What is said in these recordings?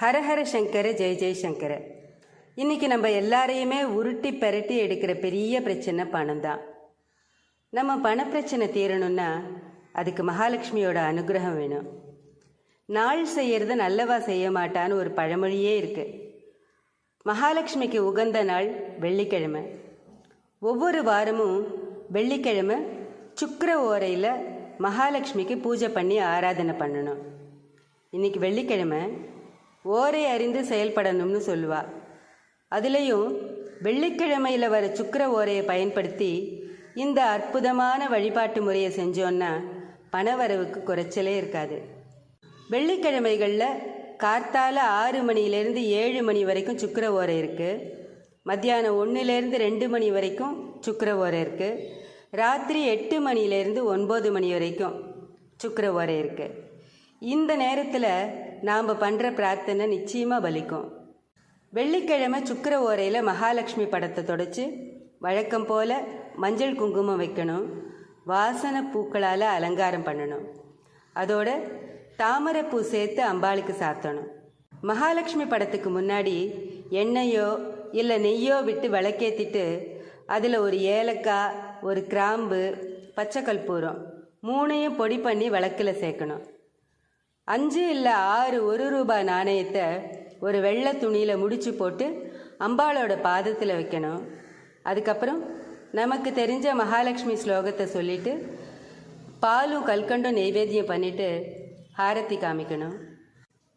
ஹரஹர சங்கர ஜெய ஜெய்சங்கர இன்னைக்கு நம்ம எல்லாரையுமே உருட்டி பெரட்டி எடுக்கிற பெரிய பிரச்சனை பணம் தான். நம்ம பணப்பிரச்சனை தீரணும்னா அதுக்கு மகாலட்சுமியோட அனுகிரகம் வேணும். நாள் செய்யறது நல்லவா செய்ய மாட்டான்னு ஒரு பழமொழியே இருக்குது மகாலட்சுமிக்கு உகந்த நாள் வெள்ளிக்கிழமை. ஒவ்வொரு வாரமும் வெள்ளிக்கிழமை சுக்கர ஓரையில் மகாலட்சுமிக்கு பூஜை பண்ணி ஆராதனை பண்ணணும். இன்னைக்கு வெள்ளிக்கிழமை ஓரை அறிந்து செயல்படணும்னு சொல்லுவா. அதுலேயும் வெள்ளிக்கிழமையில் வர சுக்கர ஓரையை பயன்படுத்தி இந்த அற்புதமான வழிபாட்டு முறையை செஞ்சோன்னா பணவரவுக்கு குறைச்சலே இருக்காது. வெள்ளிக்கிழமைகளில் கார்த்தால ஆறு மணியிலேருந்து ஏழு மணி வரைக்கும் சுக்கர ஓரை இருக்குது மத்தியானம் ஒன்றுலேருந்து ரெண்டு மணி வரைக்கும் சுக்கர ஓரை இருக்குது ராத்திரி எட்டு மணியிலேருந்து ஒன்பது மணி வரைக்கும் சுக்கர ஓரை இருக்குது இந்த நேரத்தில் நாம் பண்ணுற பிரார்த்தனை நிச்சயமாக பலிக்கும். வெள்ளிக்கிழமை சுக்கிர ஓரையில் மகாலட்சுமி படத்தை தொடச்சி வழக்கம் போல் மஞ்சள் குங்குமம் வைக்கணும் வாசனை பூக்களால் அலங்காரம் பண்ணணும். அதோட தாமரைப்பூ சேர்த்து அம்பாளுக்கு சாத்தணும். மகாலட்சுமி படத்துக்கு முன்னாடி எண்ணெயோ இல்லை நெய்யோ விட்டு விளக்கேற்றிட்டு அதில் ஒரு ஏலக்காய் ஒரு கிராம்பு பச்சை கற்பூரம் மூணையும் பொடி பண்ணி விளக்கில் சேர்க்கணும். அஞ்சு இல்லை ஆறு ஒரு ரூபாய் நாணயத்தை ஒரு வெள்ளை துணியில் முடிச்சு போட்டு அம்பாளோட பாதத்தில் வைக்கணும். அதுக்கப்புறம் நமக்கு தெரிஞ்ச மகாலட்சுமி ஸ்லோகத்தை சொல்லிட்டு பாலும் கல்கண்டும் நெய்வேத்தியம் பண்ணிட்டு ஆரத்தி காமிக்கணும்.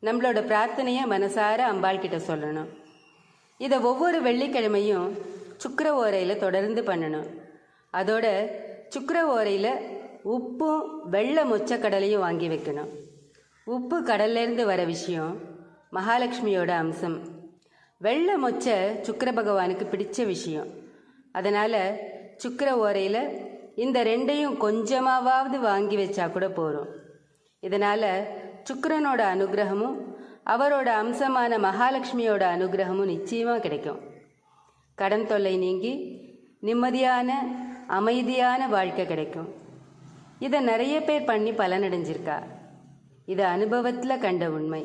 நம்மளோட பிரார்த்தனையை மனசார அம்பாள் கிட்ட சொல்லணும். இதை ஒவ்வொரு வெள்ளிக்கிழமையும் சுக்கர ஓரையில் தொடர்ந்து பண்ணணும். அதோட சுக்கர ஓரையில் உப்பும் வெள்ளை மொச்சக்கடலையும் வாங்கி வைக்கணும். உப்பு கடல்லேருந்து வர விஷயம் மகாலட்சுமியோட அம்சம். வெள்ளை மொச்சை சுக்கர பகவானுக்கு பிடிச்ச விஷயம். அதனால் சுக்கர ஓரையில் இந்த ரெண்டையும் கொஞ்சமாவது வாங்கி வச்சா கூட போகிறோம் இதனால் சுக்கரனோட அனுகிரகமும் அவரோட அம்சமான மகாலட்சுமியோட அனுகிரகமும் நிச்சயமாக கிடைக்கும். கடன் தொல்லை நீங்கி நிம்மதியான அமைதியான வாழ்க்கை கிடைக்கும். இதை நிறைய பேர் பண்ணி பலனடைஞ்சிருக்கா. இது அனுபவத்தில் கண்ட உண்மை.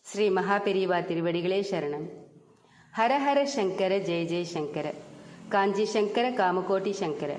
ஸ்ரீ மகாபெரிவா திருவடிகளே சரணம். ஹரஹர சங்கர ஜெய ஜெய சங்கர. காஞ்சி சங்கர காமகோட்டி சங்கர.